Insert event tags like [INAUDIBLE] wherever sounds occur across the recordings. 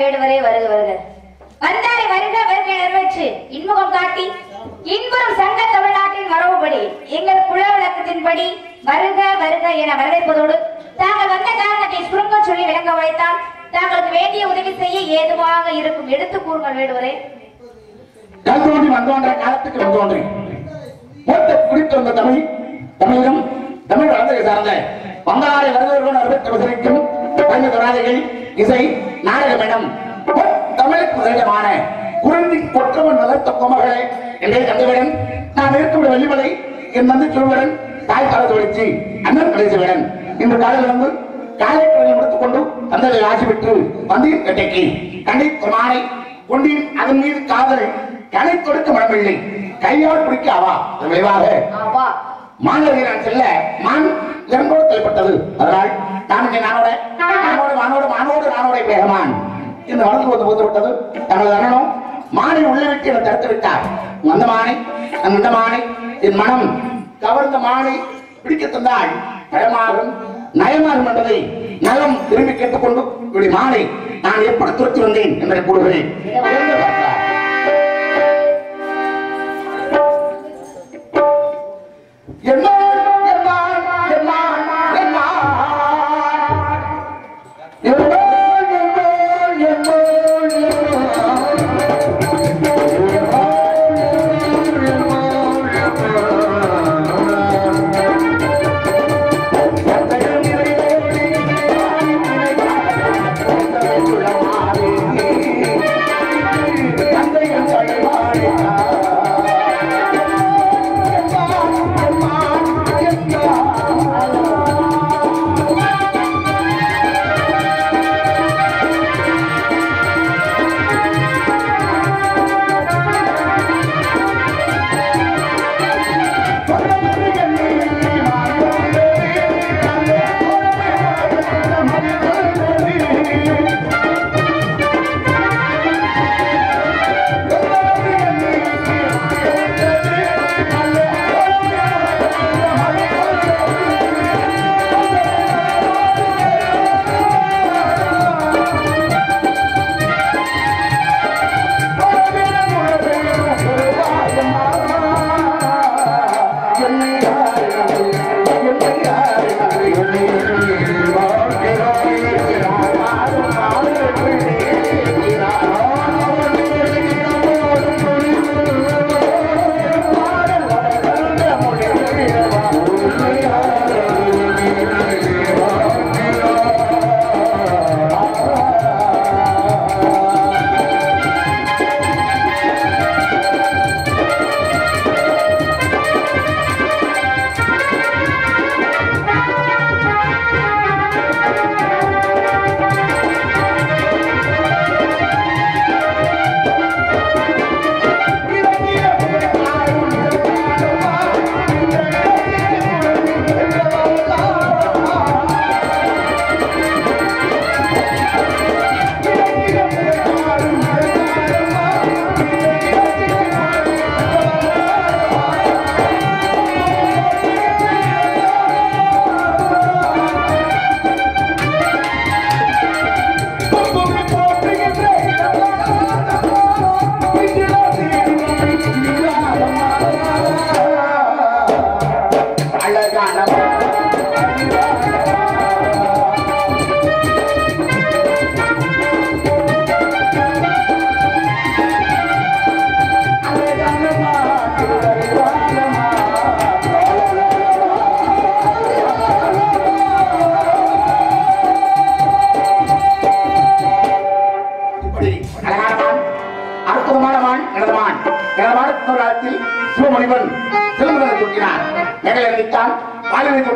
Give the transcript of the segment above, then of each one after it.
வேடுவரே வருக வருக. வந்தாரை வருக வருக நிறைவேற்று. இன்முகம் காட்டி இன்புறும் சங்க தமிழ்நாட்டின் வரவுபடி எங்கள் குல விளக்கத்தின்படி வருக வருக என வரவேற்பதோடு தாங்கள் வந்த காரணத்தை சுருங்க சொல்லி விளங்க உழைத்தால் தாங்களுக்கு வேண்டிய உதவி செய்ய ஏதுவாக இருக்கும். எடுத்து கூறுங்கள் வேடுவரே கல் தோன்றி வந்தோன்ற காலத்துக்கு வந்தோன்றி மூத்த குடித்து வந்த தமிழ் தமிழகம் தமிழ் வளர்ந்ததை சார்ந்த வந்தாரை வருவர்கள் அறுபத்தி வசதிக்கும் கல்வி தொடாதைகள் இசை நாடகம் எனும் தமிழுக்கு விதமான குழந்தை பொற்றவன் வளர்த்த கோமகளே என்றே தந்தையுடன் நான் இருக்கும் வெள்ளிமலை என் தந்தை சொல்வடன் தாய் கால தொழிற்சி அண்ணன் கடைசியுடன் இன்று காலையில் வந்து காலை கடனை முடித்துக் கொண்டு தந்தை ஆசி பெற்று வந்தீர் கட்டைக்கு. கண்டை மானை கொண்டீர் அதன் மீது காதல் கலை கொடுக்க மனமில்லை. கையால் பிடிக்க அவா விளைவாக நான் செல்ல மான் இரண்டோடு தலைப்பட்டது அதனால் நான் இங்கே நானோட நானோடு. மானோடு மானோடு நானோட பேகமான் இந்த வளர்ந்து வந்து போது விட்டது தனது அண்ணனும் மானை உள்ளே விட்டு என்னை தடுத்து விட்டார். அந்த மானை அந்த மானை என் மனம் கவர்ந்த மானை பிடிக்க தந்தால் பயமாகும் நயமாகும் என்பதை நலம் திரும்பி கேட்டுக்கொண்டு இப்படி மானை நான் எப்படி துரத்தி வந்தேன் என்பதை கூறுகிறேன்.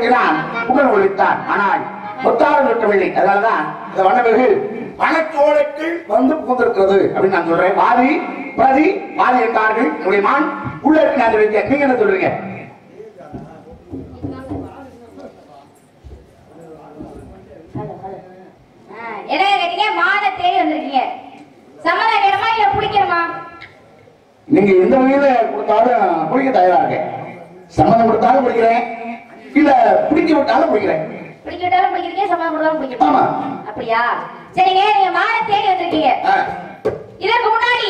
தூக்கினான் புகழ் ஒழித்தான். ஆனால் முத்தாரம் விட்டவில்லை அதனாலதான் இந்த வண்ணமிகு பணச்சோலைக்குள் வந்து புகுந்திருக்கிறது அப்படின்னு நான் சொல்றேன். பாதி பிரதி பாதி என்றார்கள். என்னுடைய மான் உள்ள இருக்கு நீங்க என்ன சொல்றீங்க? ஆ, என்ன கேட்டீங்க? மானை தேடி வந்திருக்கீங்க. சம்மதம் வேணுமா இல்ல பிடிக்கணுமா நீங்க எந்த வகையில கொடுத்தாலும் பிடிக்க தயாரா இருக்கேன். சம்மதம் கொடுத்தாலும் பிடிக்கிறேன் இத பிடிக்க விட்டாலும் பிடிக்கிறேன். பிடிக்க விட்டாலும் பிடிக்கிறீங்க சமாளம் போடாலும் பிடிக்கிறீங்க. ஆமா. அப்படியா? சரிங்க நீங்க மாலை தேடி வந்திருக்கீங்க. இதற்கு முன்னாடி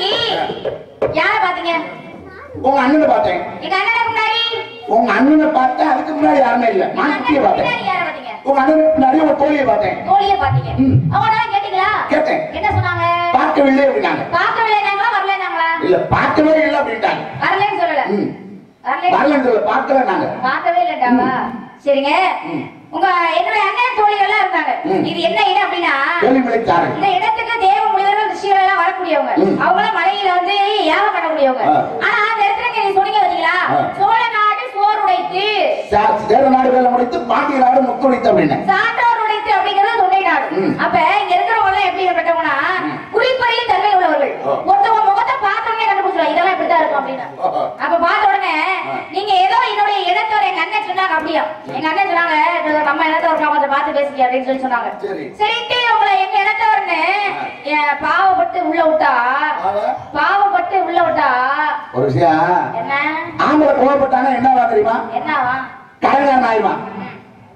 யார பாத்தீங்க உங்க அண்ணனை பார்த்தேன். எங்க அண்ணனை முன்னாடி? உங்க அண்ணனை பார்த்தேன் அதுக்கு முன்னாடி யாருமே இல்ல. மாட்டிய பார்த்தேன். உங்க அண்ணனுக்கு முன்னாடி உங்க தோழியை பார்த்தேன். தோழியை பாத்தீங்க அவங்களால கேட்டீங்களா? கேட்டேன். என்ன சொன்னாங்க? பார்க்கவில்லை அப்படின்னாங்க. பார்க்கவில்லை நாங்களா வரல நாங்களா இல்ல பார்க்கவே இல்லை அப்படின்ட்டாங்க. வரலன்னு சொல்லல. ம். வரல வரலன்னு சொல்ல பார்க்கல நாங்க பார்க்கவே இல்லட்டாவா சரிங்க ம். உங்க என்னுடைய அண்ணன் தோழிகள் எல்லாம் இருந்தாங்க. இது என்ன இடம் அப்படின்னா வேலிமலை சாரல் இந்த இடத்துக்கு தேவ முனிவர்கள் ரிஷிகள் எல்லாம் வரக்கூடியவங்க மலையில வந்து யாகம் பண்ணக்கூடியவங்க ஆ. ஆனா அந்த இடத்துல நீங்க சொன்னீங்க பாத்தீங்களா ஆ. சோழ நாடு உடைத்து சேர பாண்டிய நாடு முத்துடித்து அப்படின்னு உடைத்து அப்படிங்கிறது தொண்டை நாடு ம். அப்ப இங்க இருக்கிறவங்க எல்லாம் எப்படி பட்டவங்கன்னா. குறிப்பறியில் தன்மை உள்ளவர்கள். ஒருத்தவங்க இருக்கும் அப்படின்னு. அப்ப பார்த்த உடனே. நீங்க ஏதோ என்னுடைய இடத்தோட எங்க அண்ணன் சொன்னாங்க அப்படியா? எங்க அண்ணன் சொன்னாங்க "இது நம்ம இடத்தோட கொஞ்சம் பார்த்து பேசிக்க அப்படின்னு சொல்லி சொன்னாங்க. சரி. சரிட்டு உங்களை எங்க இடத்தவர்னு பாவப்பட்டு உள்ள விட்டா. பாவப்பட்டு உள்ள விட்டா ஒரு விஷயம். என்ன? ஆம்பளை கோவப்பட்டானா என்னவா தெரியுமா? என்னவா? கடங்காரன் ஆயிடுவான்.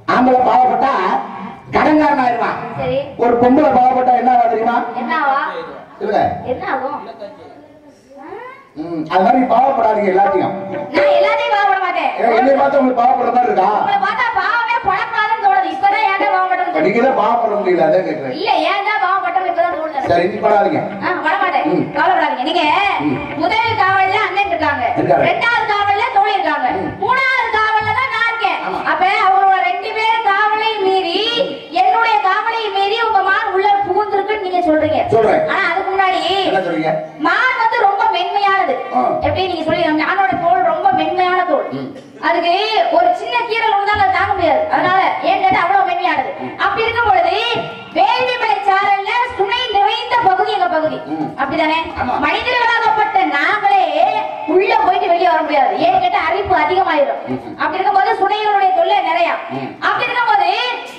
ஆம்பளை பாவப்பட்டா கடங்காரன் சரி. ஒரு பொம்பளை பாவப்பட்டா என்னவா தெரியுமா? என்னவா? என்ன ஆகும்? அது மாதிரி பாவப்படாதீங்க எல்லாத்தையும் நான் எல்லாத்தையும் பாவப்பட மாட்டேன் ஏன் என்னை பார்த்து உங்களுக்கு பாவப்படுற மாதிரி இருக்கா உங்களை பார்த்தா பாவமே பழக்காதுன்னு தோணுது இப்பதான் ஏன்டா பாவப்பட்டது இப்ப நீங்க தான் பாவப்பட முடியல அதான் கேட்கிறேன் இல்ல ஏன்டா பாவப்பட்டது இப்பதான் தோணுது சரி நீ படாதீங்க ஆ, வரமாட்டேன். ம். கவலைப்படாதீங்க. நீங்க. முதல் காவல்ல அண்ணன் இருக்காங்க. ரெண்டாவது காவல்ல தோழி இருக்காங்க. ம். மூணாவது காவல்ல தான் நான் இருக்கேன். அப்ப அவங்களோட ரெண்டு பேரும் காவலை மீறி என்னுடைய காவலை மீறி உங்க மான் உள்ள புகுந்திருக்குன்னு நீங்க சொல்றீங்க சொல்றேன். ஆனா அதுக்கு முன்னாடி என்ன சொல்றீங்க மான் எப்படி நீங்க சொல்லி மானோட தோல் ரொம்ப மென்மையான தோல். அதுக்கு ஒரு சின்ன கீரல் ஒண்ணுதான் அதை தாங்க முடியாது. அதனால ஏன் கேட்டா அவ்வளவு மென்மையானது. அப்படி இருக்கும் பொழுது வேள்விமலை சாரல்ல சுனை நிறைந்த பகுதி எங்க பகுதி. அப்படிதானே. மனிதர்களாகப்பட்ட நாங்களே உள்ள போயிட்டு வெளியே வர முடியாது. ஏன்னு கேட்டா அரிப்பு அதிகமாயிரும். அப்படி இருக்கும்போது சுனைகளுடைய தொல்லை நிறைய. அப்படி இருக்கும்போது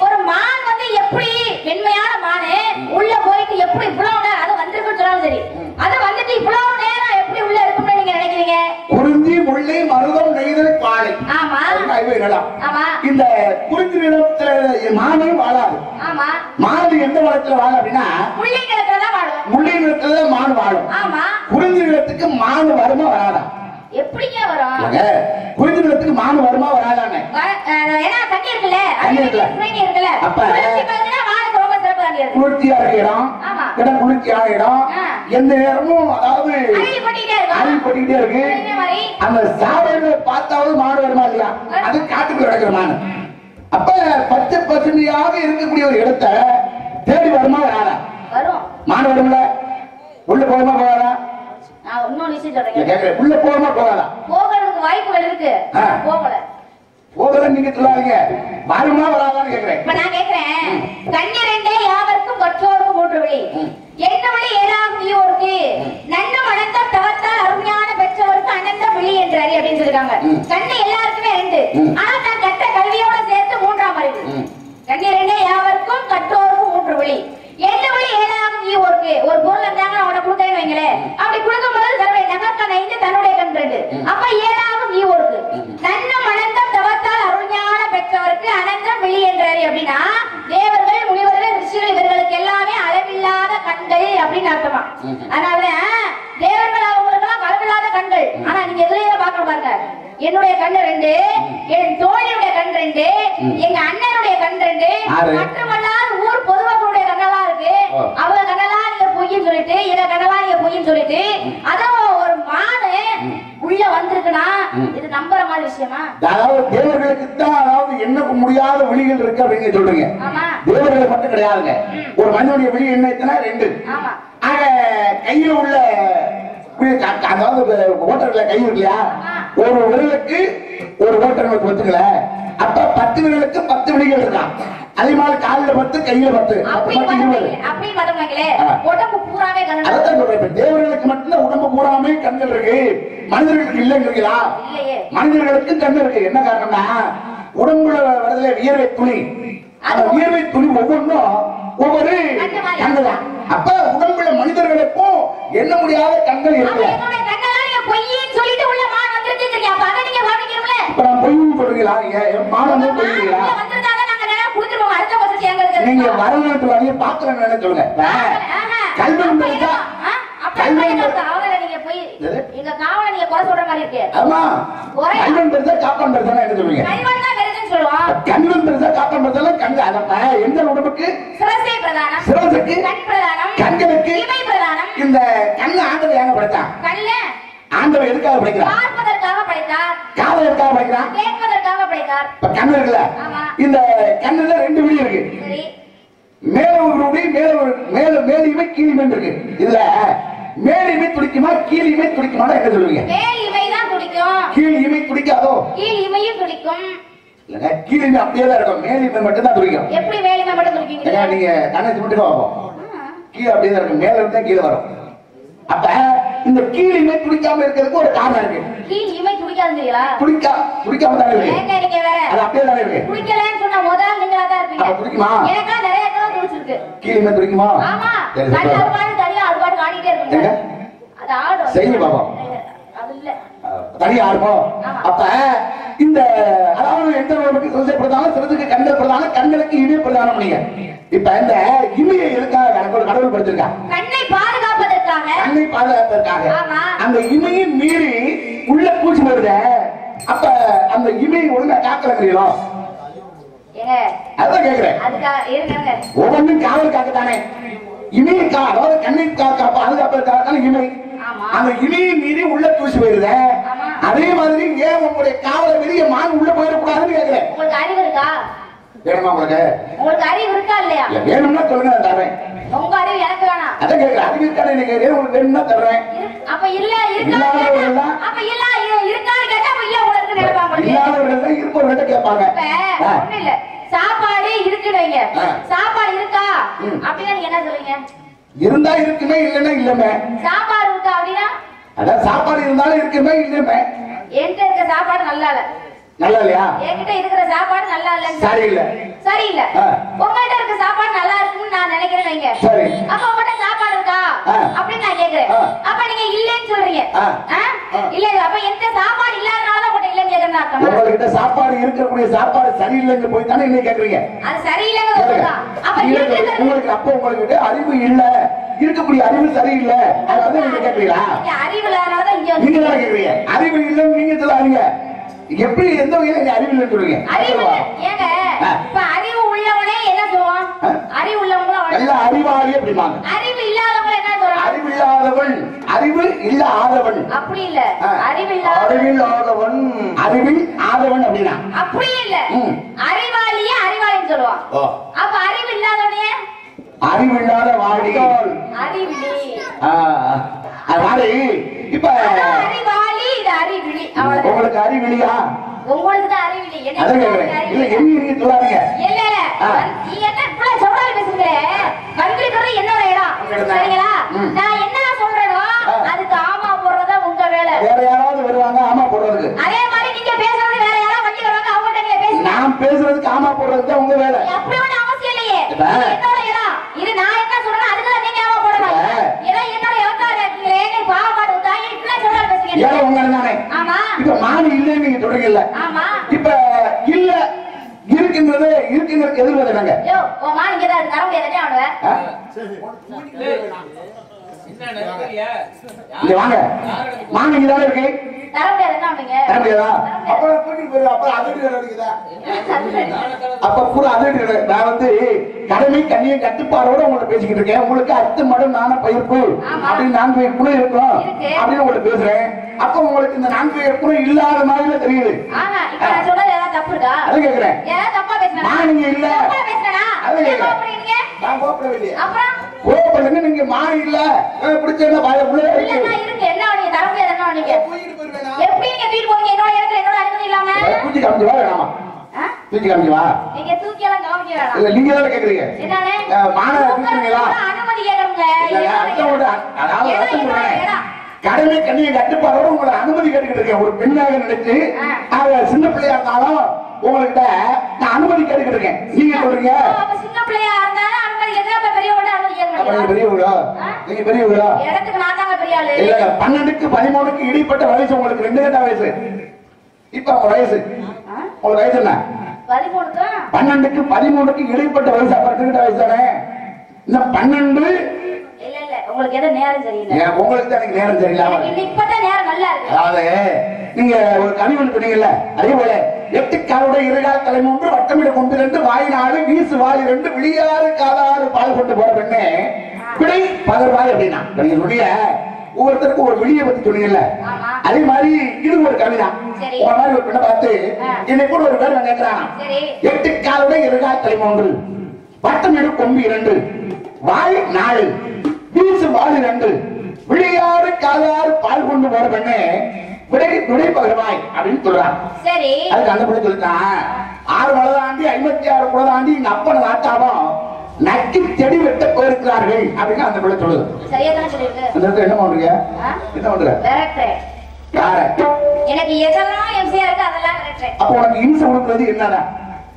ஒரு மான் வந்து எப்படி மென்மையான மானு உள்ள போயிட்டு எப்படி இவ்வளவு நேரம் அது வந்திருக்குன்னு சொன்னாலும் சரி ம். அது வந்துட்டு இவ்வளவு நேரம் எப்படி உள்ள இருக்கும்னு நீங்க நினைக்கிறீங்க குறிஞ்சி முல்லை மருதம் நெய்தல் பாலை ஆமா ஆமா. இந்த குறிஞ்சி நிலத்துல மானே வாழாது மாடு எந்த வளத்துல வாழும் அப்படின்னா முல்லை நிலத்துல மாடு வாழும். ஆமா. குறிஞ்சி நிலத்துக்கு மாடு வருமா வராதா? எப்படிங்க வரும்? குறிஞ்சி நிலத்துக்கு மாடு வருமா வராதாங்க? தண்ணி இருக்குல்ல. தண்ணி இருக்குல்ல. அப்ப- குளிர்ச்சியா இருக்க இடம். இடம் குளிர்ச்சியான இடம். எந்த நேரமும் அதாவது கொட்டிக்கிட்டே இருக்கு? அந்த சாலையில பார்த்தாவது மாடு வருமா இல்லையா? அது காட்டுக்குள்ள கிடக்குற மாடு. அப்ப பச்சை பசுமையாக இருக்கக்கூடிய ஒரு இடத்தை தேடி வருமா வராதா? மாடு வரும்ல? உள்ள போகுமா போகாதா? நான் உள்ள போகுமா போகாதா? போகிறதுக்கு வாய்ப்புகள் இருக்கு. போகல. போகல நீங்க சொல்லாதீங்க. வருமா வராதான்னு கேக்குறேன். இப்ப நான் கேக்குறேன். கண்ணிரண்டே யாவருக்கும் கற்றோருக்கும் மூன்று வழி. என்ன வழி ஏழாம் நீயோருக்கு நன்ன மணந்த தவத்தால் அருமையான பெற்றவருக்கு அனந்த விழி என்றாரு அப்படின்னு சொல்லிருக்காங்க. கண்ணு எல்லாருக்குமே ரெண்டு. ஆனா நான் கற்ற கல்வியோட சேர்த்து மூன்றாம் அறிவு. ம். கண்ணிரண்டே யாவருக்கும் கற்றோருக்கும் மூன்று வழி. என்ன வழி ஏழாம் நீயோருக்கு ஒரு பொருள் இருந்தாங்க அவனை கொடுத்தேன்னு வைங்களேன் அப்படி கொடுக்கும் போது தன்னுடைய நகர்க்கண் ஐந்து தன்னுடைய கண் ரெண்டு அப்ப ஏழாவது நீயோருக்கு நன்ன மணந்த தவத்தால் அருஞான பெற்றவருக்கு அனந்தம் விழி என்றாரு அப்படின்னா தேவர்கள் முனிவர்கள் ரிஷிகள் இவர்களுக்கு எல்லாமே அளவில்லாத கண்கள் அப்படின்னு அர்த்தமா. அதனால தேவர்கள் அவங்களுக்கு எல்லாம் அளவில்லாத கண்கள் ஆனா நீங்க எதுலயே பார்க்க பாருங்க என்னுடைய கண் ரெண்டு என் தோழியுடைய கண் ரெண்டு. எங்க அண்ணனுடைய கண் ரெண்டு ஆறு. மட்டுமல்லாது ஊர் பொதுமக்களுடைய கண்ணெல்லாம் இருக்கு ஓ. அவங்க கண்ணெல்லாம் நீங்க பொய்ன்னு சொல்லிட்டு இத கண்ணெல்லாம் நீங்க பொய்ன்னு அதுவும் ஒரு மானு உள்ள வந்திருக்குன்னா ம். இது நம்புற மாதிரி விஷயமா? அதாவது தேவர்களுக்கு தான் அதாவது எண்ண முடியாத விழிகள் இருக்கு அப்படின்னு சொல்றீங்க. தேவர்களுக்கு மட்டும் கிடையாதுங்க. ஒரு மனிதனுடைய விழி என்ன எத்தனை ரெண்டு. ஆக கையில உள்ள அதாவது ஓட்டர்ல கை இல்லையா ஒரு விரலுக்கு ஒரு ஓட்டர் வச்சுக்கல அப்ப பத்து விரலுக்கு பத்து விழிகள் இருக்கான் அதே மாதிரி காலில பத்து கையில பத்து தேவர்களுக்கு மட்டும்தான் உடம்பு பூராமே கண்கள் இருக்கு. மனிதர்களுக்கு இல்லைங்கிறீங்களா மனிதர்களுக்கு கண் இருக்கு. என்ன காரணம்னா உடம்புல வரதுல வியர்வை துணி அந்த வியர்வை துணி ஒவ்வொன்றும் ஒவ்வொரு. கண்ணுதான் அப்ப உடம்புல மனிதர்களுக்கும் எண்ண முடியாத கண்கள் இருக்கு இப்ப நான் பொய்ன்னு சொல்றீங்களா? என் மானமே உங்க நீங்க வரலாற்று வரைய பாக்குறேன்னு சொல்லுங்க. கல்வி? எங்க காவலை நீங்க குறை சொல்ற மாதிரி இருக்கு. ஆமா. ஒரே- கண்வன் பெருசா காப்பான் பெருசா என்ன சொல்லுவீங்க கைவன் தான் பெருசுன்னு சொல்லுவோம் கண்வன் பெருசா காப்பான் பெருசா கண் அதப்ப எந்த உடம்புக்கு? சிரசே பிரதானம். சிரசுக்கு? கண் பிரதானம். கண்களுக்கு? இமை பிரதானம். இந்த கண்ணு ஆண்டவர் ஏங்க படைத்தான்? கண்ணு ஆண்டவர் எதுக்காக படைக்கிறான் பார்ப்பதற்காக படைத்தார். கேட்பதற்காக படைத்தார் இப்ப கண்ணு இருக்குல்ல. இந்த கண்ணுல ரெண்டு விழி இருக்கு. மேல ஒரு விழி மேல ஒரு மேல மேலிமை கீழிமை இருக்கு. இதுல மேலிமை துடிக்குமா கீழிமை துடிக்குமா என்ன சொல்லுவீங்க? மேல் இமை தான் துடிக்கும். கீழ் இமை துடிக்காதோ? கீழ் இமையும் துடிக்கும். இல்லங்க அப்படியே தான் இருக்கும். மேலிமை மட்டும் தான் துடிக்கும். எப்படி மேல் இமை மட்டும் துடிக்குங்க ஏங்க நீங்க கண்ணை மட்டும் பார்ப்போம் கீழே அப்படியே தான் இருக்கும். மேல இருந்தா கீழே வரும். அப்ப இந்த கீழிமை துடிக்காம இருக்கிறதுக்கு ஒரு காரணம் இருக்கு. கீழ் இமை துடிக்காதுன்னு தெரியலா துடிக்கா துடிக்காம தானே இருக்கு. ஏங்க நீங்க வேற? அது அப்படியே தானே இருக்கு. குடிக்கலன்னு சொன்ன முதல் நீங்களா தான் இருப்பீங்க. அப்ப குடிக்குமா? எனக்கா நிறைய தடவை குடிச்சிருக்கு கீழிமை துடிக்குமா ஆமா. சரி, கண்ணு சரி. அது பாட்டு தனியா அது பாட்டு ஆடிட்டே இருக்குங்க? அது ஆடும் செய்யுங்க பாப்போம். அது இல்ல. தனியா ஆமா. அப்ப இந்த அதாவது எந்த உடம்புக்கு சிறுசை பிரதானம் கண்கள் பிரதானம் கண்களுக்கு இமை பிரதானம் நீங்க. இப்ப இந்த இமையை எதுக்காக எனக்கு ஒரு கடவுள் படுத்திருக்கா கண்ணை பாதுகாப்பதற்காக கண்ணை பாதுகாப்பதற்காக. அந்த இமையை மீறி உள்ள பூச்சி வருத. அப்ப அந்த இமையை ஒழுங்கா காக்கலங்கிறீங்களோ? ஏங்க. அதான் கேக்குறேன். ஒவ்வொன்றும் காவல் காக்கத்தானே. இமையை கா அதாவது கண்ணை காக்க பாதுகாப்பதற்காக தானே இமை. அந்த இமையை மீறி உள்ள தூசி போயிருத. அதே மாதிரி ஏன் உங்களுடைய காவலை வெளிய மான் உள்ள போயிடக்கூடாதுன்னு கேக்குறேன். உங்களுக்கு அறிவு இருக்கா? வேணுமா உங்களுக்கு உங்களுக்கு அறிவு இருக்கா இல்லையா? இல்ல வேணும்னா சொல்லுங்க நான் தர்றேன் உங்க அறிவு எனக்கு வேணாம். அதான் கேக்குறேன் அறிவு இருக்கானே நீங்க உங்களுக்கு வேணும்னா தர்றேன். இரு- அப்ப இல்ல இருக்கா இல்லாதவர்கள் தான். அப்ப இல்ல இரு- இருக்கான்னு கேட்டா அப்ப இல்ல உங்களுக்கு நினைப்பாங்க. இல்லாதவர்கள் தான் இருப்பவர்கிட்ட கேட்பாங்க. இல்ல. சாப்பாடு ஆ. சாப்பாடு இருக்கா. அப்படின்னா நீங்க என்ன சொல்லுவீங்க இருந்தா இருக்குமே இல்லைன்னா இல்லமே. சாப்பாடு இருக்கா அப்படின்னா? அதான் சாப்பாடு இருந்தாலும் இருக்குமே இல்லமே என்கிட்ட இருக்க சாப்பாடு நல்லா இல்ல நல்லா இல்லையா? என்கிட்ட இருக்கிற சாப்பாடு நல்லா இல்ல. சரியில்லை. சரியில்ல ஆ. உங்ககிட்ட இருக்க சாப்பாடு நல்லா இருக்கும்னு நான் நினைக்கிறேன் வைங்க. சரி. அப்ப உங்ககிட்ட சாப்பாடு இருக்கா. அப்படின்னு நான் கேக்குறேன். அப்ப நீங்க இல்லைன்னு சொல்றீங்க. இல்ல அப்ப எந்த சாப்பாடு இல்லாதனால உங்ககிட்ட இல்லைன்னு கேக்குறேன்னு அர்த்தமா? உங்ககிட்ட சாப்பாடு இருக்கக்கூடிய சாப்பாடு சரியில்லைன்னு போய் தானே இன்னைக்கு கேக்குறீங்க? அது சரியில்லைன்னு அப்ப உங்களுக்கு அப்ப உங்களுக்கு அறிவு இல்ல. இருக்கக்கூடிய அறிவு சரியில்லை. அது வந்து நீங்க கேக்குறீங்களா? நீங்க அறிவு இங்க நீங்க தானே கேக்குறீங்க. அறிவு இல்லைன்னு நீங்க சொல்லாதீங்க. எப்படி எந்த வகையில அறிவு இல்லைன்னு சொல்றீங்க அறிவு அறிவு உள்ளவனே என்ன சொல்லுவான். அறிவு உள்ளவங்க நல்ல அறிவாளி அப்படிம்பாங்க. அறிவு இல்லாதவங்க என்ன சொல்றான் அறிவு இல்லாதவன் அறிவு இல்ல ஆதவன் அப்படி இல்ல. அறிவு இல்லாத அறிவில் ஆதவன் அறிவில் ஆதவன் அப்படின்னா. அப்படி இல்ல. அறிவாளியே அறிவாளின்னு சொல்லுவான். அப்ப அறிவு இல்லாதவனே அறிவில்லாத வாடி. அறிவிலி ஆ, அது மாதிரி இப்ப உங்களுக்கு அறிவிலியா? உங்களுக்கு தான் அறிவிலி. இல்ல நீங்க சொல்லாதீங்க? இல்ல. நீ என்ன இவ்வளவு சொல்றாரு பேசுறீங்களே? வந்திருக்கிறது என்னோட இடம். சரிங்களா. நான் என்ன சொல்றேனோ. அதுக்கு ஆமா போடுறதா உங்க வேலை. வேற யாராவது வருவாங்க ஆமா போடுறதுக்கு. அதே மாதிரி நீங்க பேசுறது வேற யாராவது வருவாங்க அவங்கள்ட்ட நீங்க பேசுங்க. நான் பேசுறதுக்கு ஆமா போடுறது தான் உங்க வேலை. அப்படி அவசியம் இல்லையே. என்னோட இடம் இது நான் என்ன சொல்றேன் அதுக்கு தான் நீங்க ஆமா போடணும் இப்ப- ஏன்னா என்னோட இடத்தா இருக்கீங்களே நீ பாவமாட்டு தாய் இப்படி சொல்றாரு பேசுங்க ஏன் உங்க தானே ஆமா இப்ப மானி இல்லைன்னு நீங்க சொல்றீங்கல்ல ஆமா இப்ப இல்ல இருக்கின்றது இருக்குங்கிறது எதிர்பார்த்து என்னங்க யோ உன் மான் இங்க வாங்க. மான் இங்க? தானே இருக்கு. தர முடியாது என்ன அவனுங்க தர முடியாதா அப்புறம் தூக்கிட்டு போயிரு அப்புறம் அதிர்ச்சி நடக்குதா அப்ப அதிர்ச்சி நான் வந்து கடமை கண்ணியம் கட்டுப்பாடோட உங்கள்ட்ட பேசிக்கிட்டு இருக்கேன். உங்களுக்கு அத்து மடம் நான பயிர்ப்பு. அப்படின்னு நான்கு குணம் இருக்கும். இருக்கு. அப்படின்னு உங்கள்ட்ட பேசுறேன். அப்ப உங்களுக்கு இந்த நான்கு குணம் இல்லாத மாதிரி தெரியுது. அதை கேக்குறேன். நான் இங்க இல்ல. நான் கோப்படவில்லையே கோப்பலுங்க நீங்க மாறி இல்ல பிடிச்ச என்ன பய உள்ள இருக்கு என்ன அவனுங்க தர முடியாது என்ன? எப்படி நீங்க தூக்கிட்டு போவீங்க? என்னோட இடத்துல என்னோட அனுமதி இல்லாம? தூக்கி காமிச்சு வா ஆ? தூக்கி காமிச்சு வா. நீங்க தூக்கி எல்லாம் கவனிக்க வேணாம் இல்ல நீங்க தானே கேக்குறீங்க? அஹ், மாணவர் தூக்குறீங்களா? அனுமதி உண்டு. அதாவது அர்த்தம் சொல்றேன். கடமை கண்ணிய கட்டுப்பாடோட உங்களை அனுமதி கேட்டுக்கிட்டு இருக்கேன். ஒரு பெண்ணாக நினைச்சு சின்ன பிள்ளையா இருந்தாலும் உங்கள்கிட்ட நான் அனுமதி கேட்டுக்கிட்டு இருக்கேன். நீங்க சொல்றீங்க சின்ன பிள்ளையா இருந்தாலும் பன்னெண்டுக்கு பதிமூணுக்கு இடைப்பட்ட வயசு உங்களுக்கு ரெண்டு கட்ட வயசு. இப்ப உங்க வயசு? உங்களுக்கு வயசு என்ன? பன்னெண்டுக்கு பதிமூணுக்கு இடைப்பட்ட வயசு. அப்ப ரெண்டு கட்ட வயசு தானே? இந்த பன்னெண்டு உங்களுக்கு எதோ நேரம் சரியில்லை. ஏன் உங்களுக்கு தான் எனக்கு நேரம் சரியில்லாம எனக்கு இன்னும் இப்பதான் நேரம் நல்லா இருக்கு. அதாவது நீங்க ஒரு கவி ஒன்று சொன்னீங்கல்ல அதே போல எட்டு காலுடைய இருகால் தலை மூன்று வட்டமிட கொண்டு ரெண்டு வாய் நாலு வீசு வாய் ரெண்டு விழியாறு காதாறு பால் கொண்டு போற பெண்ணே விடை பகர்வாய் அப்படின்னா. இப்ப நீங்க சொல்லிய ஒவ்வொருத்தருக்கும் ஒரு விழியை பத்தி சொன்னீங்கல்ல. அதே மாதிரி இது ஒரு கவிதான் சரி. உங்க மாதிரி ஒரு பெண்ணை பார்த்து. என்னை கூட ஒரு பேர் கேட்கிறான் எட்டு காலுடைய இருகால் தலை மூன்று வட்டமிடு கொம்பு இரண்டு வாய் நாலு. வீசு வாள் இரண்டு விழியாறு காதாறு பால் கொண்டு போற பெண்ணே விடை விடை பகர்வாய் அப்படின்னு சொல்றான். சரி. அதுக்கு அந்த பிள்ளை சொல்லிட்டான் ஆறு மலை தாண்டி ஐம்பத்தி ஆறு குலை தாண்டி எங்க அப்பனை நாட்டாவும் நக்கி செடி வெட்ட போயிருக்கிறார்கள் அப்படின்னு அந்த பிள்ளை சொல்லுது. அந்த இடத்துல என்ன பண்றீங்க? என்ன பண்ற? எனக்கு எதெல்லாம் எம்சியா இருக்கு அதெல்லாம் அப்ப உனக்கு இம்சை கொடுக்கிறது என்னடா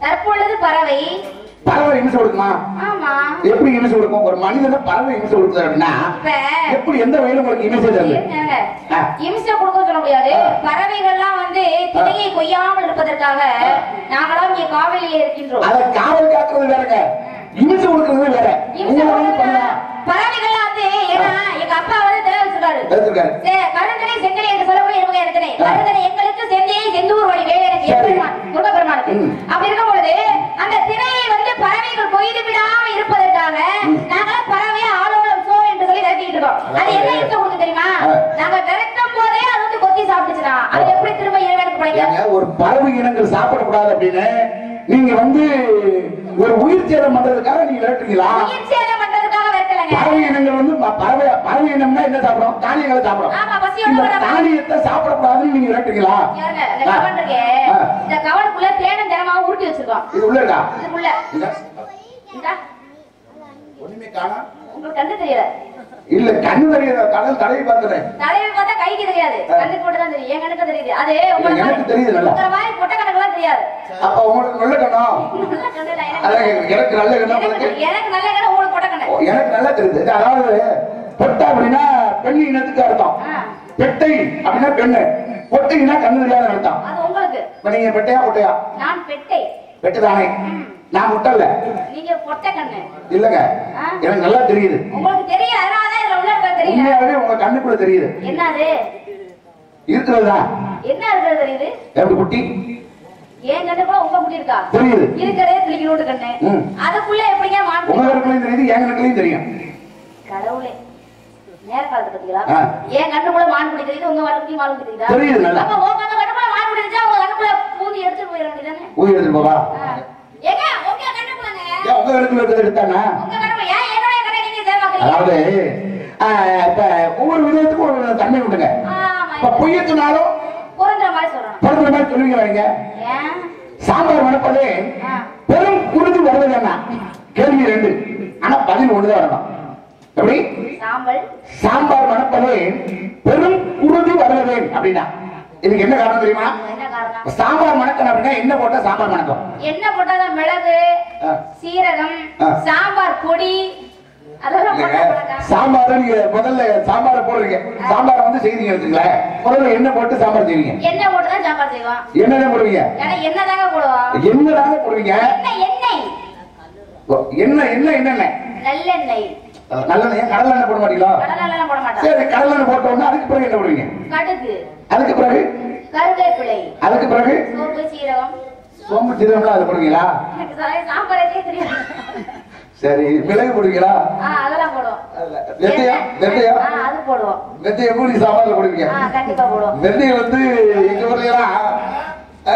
தற்பொழுது பறவை பறவை இம்சை கொடுக்குமா ஆமா. எப்படி இம்சை கொடுக்கும் ஒரு மனிதனை பறவை இம்சை கொடுக்குது அப்படின்னா எப்படி எந்த வகையில உங்களுக்கு இம்சை தருது. இம்சை கொடுக்க சொல்ல முடியாது. பறவைகள்லாம் வந்து திணையை கொய்யாமல் இருப்பதற்காக நாங்களாம் இங்கே காவலிலே இருக்கின்றோம். அதை காவல் காக்குறது வேறங்க. இம்சை கொடுக்கிறது வேற. உங்களை வந்து ஏன்னா எங்க அப்பா வந்து தெளிவா வச்சிருக்காரு கருந்தனை செங்கலை என்று சொல்லக்கூடிய இருமுக இடத்தினை. கருந்தனை எங்களுக்கு செந்தையை செந்தூர் வழி வேலை எனக்கு சரி. எப்பெருமான் முருகப்பெருமானுக்கு. ம். அப்படி இருக்கும் பொழுது அந்த திரையை வந்து பறவைகள் கொய்து விடாம இருப்பதற்காக நாங்களாம் பறவையை ஆலோலம் சோ என்று சொல்லி விரட்டிட்டு இருக்கோம். அது என்ன இருக்க கொடுத்து தெரியுமா. நாங்க விரட்டும் போதே அது வந்து கொத்தி சாப்பிட்டுச்சுனா அது எப்படி திரும்ப இறைவனுக்கு படைக்கும் ஏங்க, ஒரு பறவை இனங்கள் சாப்பிடக்கூடாது அப்படின்னு நீங்க வந்து ஒரு உயிர் சேதம் பண்றதுக்காக நீங்க விரட்டுறீங்களா? பறவை இனங்கள் வந்து பறவை பறவை இனம்னா என்ன சாப்பிடும்? தானியங்களை சாப்பிடும். ஆமா, பசியோட இந்த தானியத்தை சாப்பிடக்கூடாதுன்னு நீங்க விரட்டுறீங்களா? இந்த கவனுக்குள்ள தேனும் தினமாவும் உருட்டி வச்சிருக்கோம். இது உள்ள. இருக்கா இதுக்குள்ள இல்ல. இந்தா, ஒண்ணுமே காணோம். உங்களுக்கு கண்டு தெரியல. இல்ல கண்ணு தெரியல கடல் தடவி பார்க்கிறேன் தலைவர் பார்த்தா கைக்கு தெரியாது. கண்ணுக்கு மட்டும் தான் தெரியும். என் கண்ணுக்கு தெரியுது. அது எனக்கு தெரியுது நல்லா. உங்களை மாதிரி பொட்டை கணக்கெல்லாம் தெரியாது. அப்ப உங்களுக்கு நல்ல [LAUGHS] கண்ணு? எனக்கு நல்ல கண்ணம் எனக்கு- உங்களுக்கு? எனக்கு நல்ல கண்ணு உங்களுக்கு பொட்டை கண்ணு. எனக்கு நல்லா தெரியுது. அதாவது பொட்டை அப்படின்னா பெண் இனத்துக்கு அர்த்தம். பெட்டை அப்படின்னா பெண்ணு. பொட்டைன்னா கண்ணு தெரியாத அர்த்தம் அது உங்களுக்கு. நீங்க பெட்டையா பொட்டையா? நான் பெட்டை. பெட்டு தானே நான் முட்டல்ல நீங்க பொட்டை கண்ணு. இல்லங்க. எனக்கு நல்லா தெரியுது. உங்களுக்கு தெரியும் அதனாலதான் இதுல உள்ள இருக்கிறது தெரியல உண்மையாவே உங்க கண்ணுக்குள்ள தெரியுது. என்னது? இருக்கிறதா? என்ன இருக்கிறது தெரியுது? எப்படி குட்டி? என் கண்ணுக்குள்ள உங்க முடி இருக்கா? தெரியுது. இருக்கிறதே கிளிக்கிறோடு கண்ணு. ம். அதுக்குள்ள எப்படிங்க உங்க மாட்டு கண்ணுக்குள்ளயும் தெரியுது என் கண்ணுக்குள்ளயும் தெரியும். கடவுளே. நேர காலத்தை பத்தீங்களா ஆ. என் கண்ணுக்குள்ள மான் குடி தெரியுது உங்க கண்ணுக்குள்ள மான் குடி தெரியுதா? தெரியுது நல்லா. அப்ப உங்க கண்ணுக்குள்ள மான் குடி தெரிஞ்சா உங்க கண்ணுக்குள்ள பூந்தி எடுத்துட்டு போயிட வேண்டியதானே ஊதி எடுத்துட்டு போவா? ஏங்க உங்க கண்ணுக்குள்ளங்க. ஏன் உங்க கண்ணுக்குள்ள இருக்கிறது எடுத்தானா? உங்க கண்ணுக்குள்ள ஏன் என்னோட கண்ணை நீங்க சேமாக்குறீங்க அதாவது ஒவ்வொரு விதத்துக்கும் ஒரு தன்மை உண்டுங்க. இப்ப பொய்ய சொன்னாலும் பிறந்த மாதிரி சொல்லுவீங்க வைங்க சாம்பார் ஆ. பெரும் குருதி வருவது என்ன கேள்வி ரெண்டு. ஆனா பதில் ஒண்ணுதான் வரணும். எப்படி? சாம்பல். சாம்பார் மணப்பதே பெரும் குருதி வருவது அப்படின்னா. இதுக்கு என்ன காரணம் தெரியுமா? சாம்பார் மணக்கணும் அப்படின்னா என்ன போட்டா சாம்பார் மணக்கும் என்ன போட்டாதான் மிளகு. சீரகம். சாம்பார் பொடி சாம்பார் நீங்க முதல்ல சாம்பாரை போடுறீங்க. சாம்பார் வந்து செய்தீங்க வச்சுங்களேன் முதல்ல எண்ணெய் போட்டு சாம்பார் செய்வீங்க. எண்ணெய் போட்டு தான் சாம்பார் செய்வோம். என்னதான் போடுவீங்க? ஏன்னா எண்ணெய் தாங்க போடுவோம்? என்னதாங்க போடுவீங்க? என்ன என்ன என்னென்ன நல்லெண்ணெய். நல்லெண்ணெய் கடலை எண்ணெய் போட மாட்டீங்களா? சரி கடலை எண்ணெய் போட்ட உடனே அதுக்கு பிறகு என்ன போடுவீங்க? கடுகு. அதுக்கு பிறகு? கருவேப்பிலை. அதுக்கு பிறகு? சோப்பு சீரகம். சோம்பு சீரகம்லாம் அது போடுவீங்களா? சாம்பாரே தெரியாது. சரி மிளகு போடுவீங்களா அதெல்லாம் போடுவோம் வெந்தயம் வெந்தயம் அது போடுவோம் வெந்தயம் எப்படி சாம்பார்ல போடுவீங்க கண்டிப்பா போடுவோம் வெந்தயம் வந்து எங்க ஊர்ல எல்லாம் ஆ?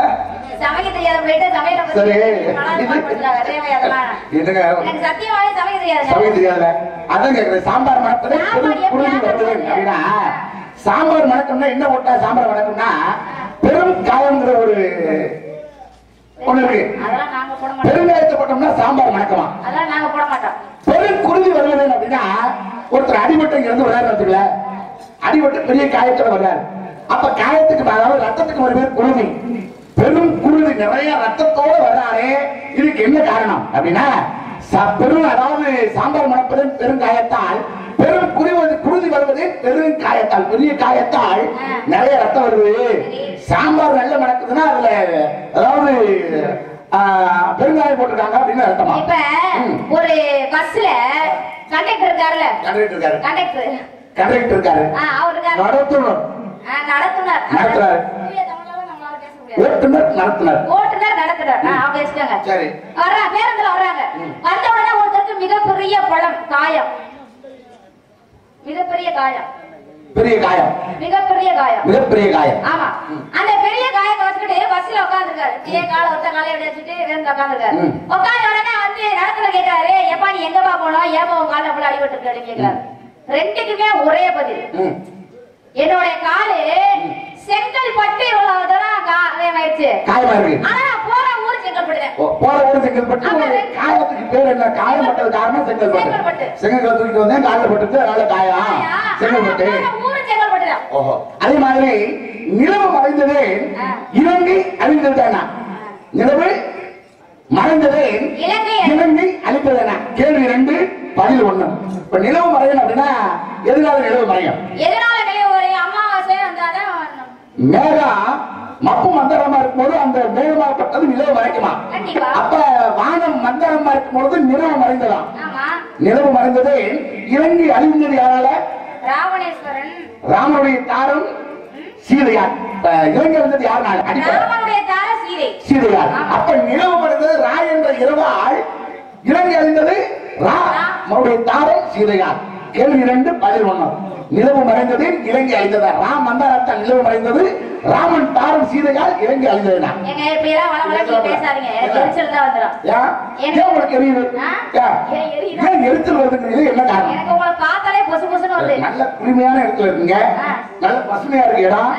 சமைக்க தெரியாத பிள்ளைகிட்ட சமையல பத்தி சரி. கலாச்சாரம் படுத்துறாங்க. தேவை அதெல்லாம். என்னங்க எனக்கு சத்தியமாவே சமைக்க தெரியாதுங்க சமைக்க தெரியாதுல அதான் கேக்குறேன் சாம்பார் மணப்பதே சாம்பார் பெரும் குருதி எப்படி வருது ஆக்குறது? அப்படின்னா சாம்பார் மணக்கம்னா என்ன போட்டா சாம்பார் மணக்கம்னா பெரும் காயம்ங்கிற ஒரு மாட்டோம். பெருங்காயத்தை போட்டோம்னா சாம்பார் மணக்கமா அதெல்லாம் நாங்க போட மாட்டோம். பெரும் குருதி வருவது அப்படின்னா ஒருத்தர் அடிபட்டு இங்க இருந்து வச்சுக்கல அடிபட்டு பெரிய காயத்தோட வர்றாரு. அப்ப காயத்துக்கு அதாவது ரத்தத்துக்கு ஒரு பேர் குருதி. பெரும் குருதி நிறைய ரத்தத்தோட வர்றாரே. இதுக்கு என்ன காரணம் அப்படின்னா பெரும் அதாவது சாம்பார் மணப்பதும் பெருங்காயத்தால் பெரும் குருவது குருதி வருவது பெரும் காயத்தால் பெரிய காயத்தால் நிறைய ரத்தம் வருது. சாம்பார் நல்ல மணக்குதுன்னா அதுல அதாவது பெருங்காயம் போட்டிருக்காங்க அப்படின்னு அர்த்தமா? இப்ப. ஒரு பஸ்ல கண்டக்டர் இருக்காருல்ல? கண்டக்டர் இருக்காரு. கண்டக்டர் கண்டக்டர் இருக்காரு. நடத்துனர். நடத்துனர். முடியாது. ஓட்டுநர் நடத்துனர். ஓட்டுநர் நடத்துனர். ஆ, பேசிக்கோங்க சரி. வர்றாங்க பேருந்துல வர்றாங்க. வந்த உடனே ஒருத்தருக்கு மிகப்பெரிய பழம் காயம். மிகப்பெரிய காயம். பெரிய காயம். மிகப்பெரிய காயம். மிகப்பெரிய காயம். ஆமா. அந்த பெரிய காயத்தை வச்சுக்கிட்டு பஸ்ல உட்காந்துருக்காரு இதே கால ஒத்த காலை எப்படி வச்சுட்டு வேறு உட்காந்துருக்காரு. உட்காந்த உடனே வந்து நடத்துல கேட்கிறாரு எப்பா நீ எங்கப்பா போனோம்? ஏப்பா உன் கால அப்படி அடிபட்டு இருக்கு அப்படின்னு கேட்கிறாரு ரெண்டுக்குமே ஒரே பதில். என்னுடைய காலு செங்கல் பட்டு இவ்வளவு தூரம் காயமாயிடுச்சு காயமா இருக்கு. ஆனா போற ஊரு. காயத்துக்கு பேர் என்ன? காயம் பட்டது காரணம் செங்கல்பட்டு. செங்கல் தூக்கிட்டு வந்தேன் காலில் பட்டுட்டு அதனால காயம் செங்கல்பட்டுதான் ஓஹோ. அதே மாதிரி நிலவு மறைந்தது. இலங்கை அழிந்ததுதானா நிலவு மறைந்தது இலங்கை அழிந்ததுனா கேள்வி ரெண்டு பதில் ஒண்ணு. இப்ப நிலவு மறையணும் அப்படின்னா எதனால நிலவு மறையும். அமாவாசை வந்தாதான் மேகா மப்பு மந்தரமா இருக்கும்போது அந்த மேகமாகப்பட்டது நிலவு மறைக்குமா. அப்ப வானம் மந்தரமா இருக்கும்போது நிலவு மறைந்ததாம். நிலவு மறைந்தது இலங்கை அழிந்தது யாரால ராவணேஸ்வரன். ராமனுடைய தாரம் சீதையார். இலங்கை வந்தது யாருனால சீதையார். அப்ப நிலவு மறைந்தது ரா என்ற இரவால் இலங்கை அழிந்தது ரா அவருடைய தாரம் சீதையார். கேள்வி இரண்டு பதில் ஒண்ணு நிலவு மறைந்தது இலங்கை அழிந்ததா ராம் மந்தாரத்தால் நிலவு மறைந்தது ராமன் தாரம் சீதையால் இலங்கை அழிந்ததுனா எங்க இப்படி எல்லாம் வள வள பேசாதீங்க. எனக்கு எரிச்சல் தான் வந்துடும் ஏன்? எனக்கு- ஏன் உங்களுக்கு எரியுது? ஏன்? எரிச்சல் வருதுங்கிறது என்ன காரணம்? எனக்கு உங்களை பார்த்தாலே பொசு பொசுன்னு வருது. நல்ல குளுமையான இடத்துல இருக்குங்க. நல்ல பசுமையா இருக்கு இடம்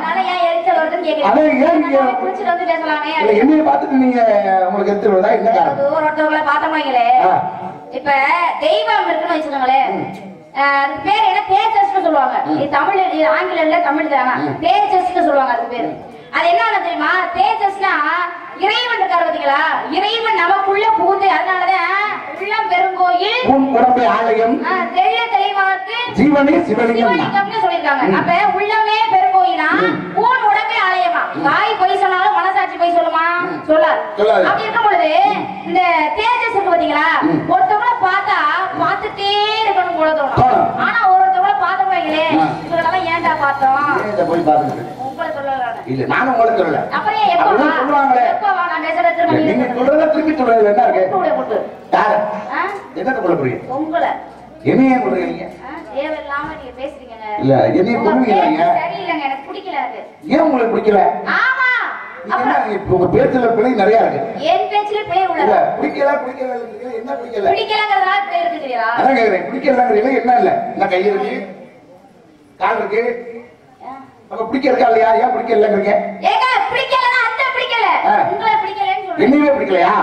என்னைய பார்த்துட்டு நீங்க உங்களுக்கு எரிச்சல் வருதா? என்ன காரணம். இப்ப தெய்வம் இருக்குன்னு வச்சுக்கோங்களேன். பேர் என்ன? தேஜஸ்னு சொல்லுவாங்க. தமிழ் ஆங்கிலம்ல தமிழ் தானா? சொல்லுவாங்க அதுக்கு பேரு. அது என்ன தெரியுமா? தேஜஸ்னா இறைவன் இருக்காரு பாத்தீங்களா? இறைவன் நமக்குள்ள புகுந்து அதனாலதான் உள்ளம் பெருங்கோயில் உன் உடம்பை ஆலயம். தெள்ள தெளிவாக்கு ஜீவனே சிவலிங்கம். சிவலிங்கம்னு சொல்லிருக்காங்க அப்ப உள்ளமே பெருங்கோயிலா ஊன் உடம்பே ஆலயமா? வாய் பொய் சொன்னாலும் மனசாட்சி பொய் சொல்லுமா? சொல்லாது. அப்படி இருக்கும் பொழுது இந்த தேஜஸ் இருக்கு பாத்தீங்களா? ஒருத்தவங்கள பார்த்தா பார்த்துட்டே இருக்கணும் போல தோணும். ஆனா ஒருத்தவங்கள பார்த்தோம் ஏன்டா பார்த்தோம்? போய் பாருங்க இல்ல நானும் உங்களுக்கு சொல்லல. சொல்லுவாங்களே? நான் நீங்க சொல்றத திருப்பி சொல்றது என்ன இருக்கு. யாரு? என்னத்த உங்களை. என்னையே தேவையில்லாம நீங்க பேசுறீங்க. இல்ல என்னைய சரியில்லைங்க எனக்கு பிடிக்கல ஏன் உங்களுக்கு பிடிக்கல? ஆமா. உங்க பேச்சுல பிழை நிறைய இருக்கு. என் பேச்சுல பிழை உள்ளது? பிடிக்கல பிடிக்கல என்ன பிடிக்கல? பிடிக்கலங்கிறதுனால பிழை இருக்கு தெரியுதா அதான் கேக்குறேன் பிடிக்கலங்கிறீங்க என்ன இல்ல? என்ன கை இருக்கு? கால் இருக்கு? அப்ப பிடிக்கிறதுக்கா இல்லையா? ஏன் பிடிக்கலங்கிறீங்க? ஏங்க பிடிக்கலன்னா அந்த பிடிக்கல. உங்களை பிடிக்கலன்னு சொல்றேன். என்னையவே பிடிக்கலையா.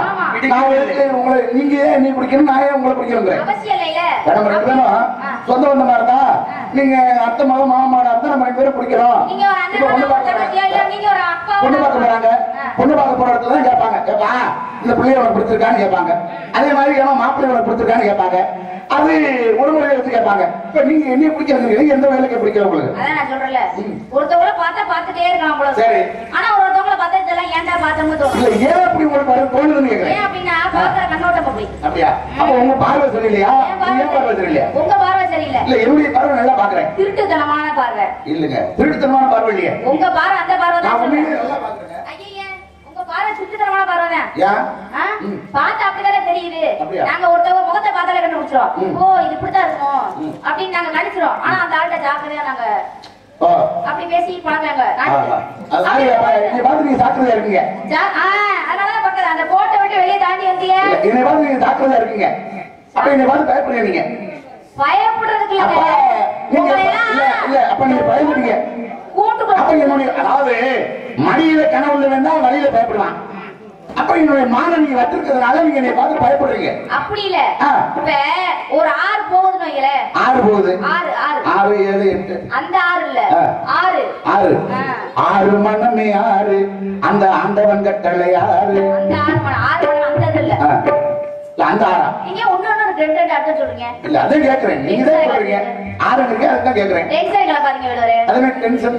நான் எதுக்கு உங்களை நீங்க ஏன் என்னைய பிடிக்கணும் நான் ஏன் உங்களை பிடிக்கணுங்கிறேன் அவசியம் இல்லைல நம்ம ரெண்டு பேரும். சொந்த பந்தமா இருந்தா நீங்க அத்தை மகன் மாமா மாடா இருந்தா நம்ம ரெண்டு பேரும் பிடிக்கிறோம். நீங்க பொண்ணு பார்க்க போறாங்க. நீங்க பொண்ணு பார்க்க போற இடத்துல தான் கேட்பாங்க. கேப்பா இந்த பிள்ளைய உனக்கு பிடிச்சிருக்கான்னு கேட்பாங்க. அதே மாதிரி ஏன்னா மாப்பிள்ளை உனக்கு பிடிச்சிருக்கான்னு கேட்பாங்க. அது ஒரு முறையை வச்சு கேட்பாங்க. இப்ப நீங்க என்னைய பிடிக்கிறது எந்த வேலைக்கு பிடிக்கிற உங்களுக்கு? அதான் நான் சொல்றேன்ல. ஒருத்தவங்கள பார்த்தா பார்த்துட்டே இருக்கலாம் போல. சரி. ஆனா ஒருத்தவங்கள பார்த்தா இதெல்லாம் ஏன்டா பார்த்தோம்னு தோணும். இல்ல ஏன் அப்படி உங்களுக்கு தோணுதுன்னு கேக்குறேன். ஏன் அப்படின்னா பாக்குற கண்ணோட்டம் அப்படி அப்படியா? அப்ப உங்க பார்வை சரியில்லையா? ஏன் நீங்க ஏன் பார்வை சரியில்லையா? உங்க பார்வை சரியில்லை. இல்ல என்னுடைய பார்வை நல்லா பாக்குறேன் திருட்டுத்தனமான பார்வை. இல்லங்க. திருட்டுத்தனமான பார்வை இல்லையே. உங்க பார்வை அந்த பார்வை நான் தான் உண்மையிலே சொல்றேன். நல்லா பாக்குறேன் ஐயே உங்க பார்வை திருட்டுத்தனமான பார்வை தான். ஏன் ஆ? பார்த்தா அப்படிதானே தெரியுது? நாங்க ஒருத்தவங்க முகத்தை பார்த்தாலே கண்டுபிடிச்சிரும். ஓ இது இப்படித்தான் இருக்கும் அப்படின்னு நாங்க கணிச்சிரும் ஆனா அந்த ஆள்கிட்ட ஜாக்கிரதையா நாங்க அப்படி பேசி நீங்க சாக்கிரதையா இருக்கீங்க. அதனாலதான் பக்கத்துல அந்த கோட்டை விட்டு வெளியே தாண்டி வந்தீங்க? இல்ல, என்னை பார்த்து நீங்க சாக்கிரதையா இருக்கீங்க. அப்ப என்னை பார்த்து பயப்படுறீங்க பயப்படுறதுக்கு இல்லங்க நீங்க இல்ல இல்ல அப்ப நீங்க பயப்படுறீங்க கூட்டு அப்ப என்னுடைய அதாவது மடியில கனவுல வேணா வழியில பயப்படுவான். அப்ப என்னுடைய மான நீங்க வச்சிருக்கிறதுனால நீங்க என்னை பார்த்து பயப்படுறீங்க. அப்படி இல்ல. இப்ப ஒரு ஆறு போகுதுன்னு வைங்களேன். ஆறு போகுது. ஆறு ஆறு. ஆறு ஏழு எட்டு. அந்த ஆறு இல்ல. ஆறு. ஆறு. ஆறு மன்னமே ஆறு. அந்த ஆண்டவன் கட்டளை ஆறு. அந்த ஆறு ஆறு இல்ல அந்த ஆறா? நீங்க ஒண்ணு ஒண்ணு ரெண்டு ரெண்டு அர்த்தம் சொல்றீங்க இல்ல அதான் கேக்குறேன் நீங்க தான் சொல்றீங்க. ஆறு இருக்கு அதுதான் கேக்குறேன் டென்ஷன்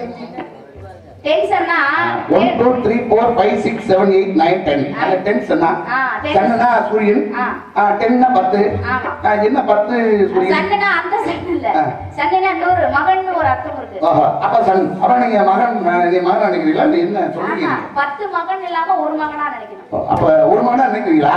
டென்ஷன்னா அந்த சொன்னா சூரியன் என்ன பத்து சூரியன்? சன்னுனா அந்த சன் இல்ல. நூறு மகன் ஒரு அர்த்தம் இருக்கு. அப்ப சன். அப்ப நீங்க மகன் நீங்க மகன் நினைக்கிறீங்களா? என்ன சொல்றீங்க? ஆமா, பத்து மகன் இல்லாம ஒரு மகனா அப்ப ஒரு மகனா நினைக்கிறீங்களா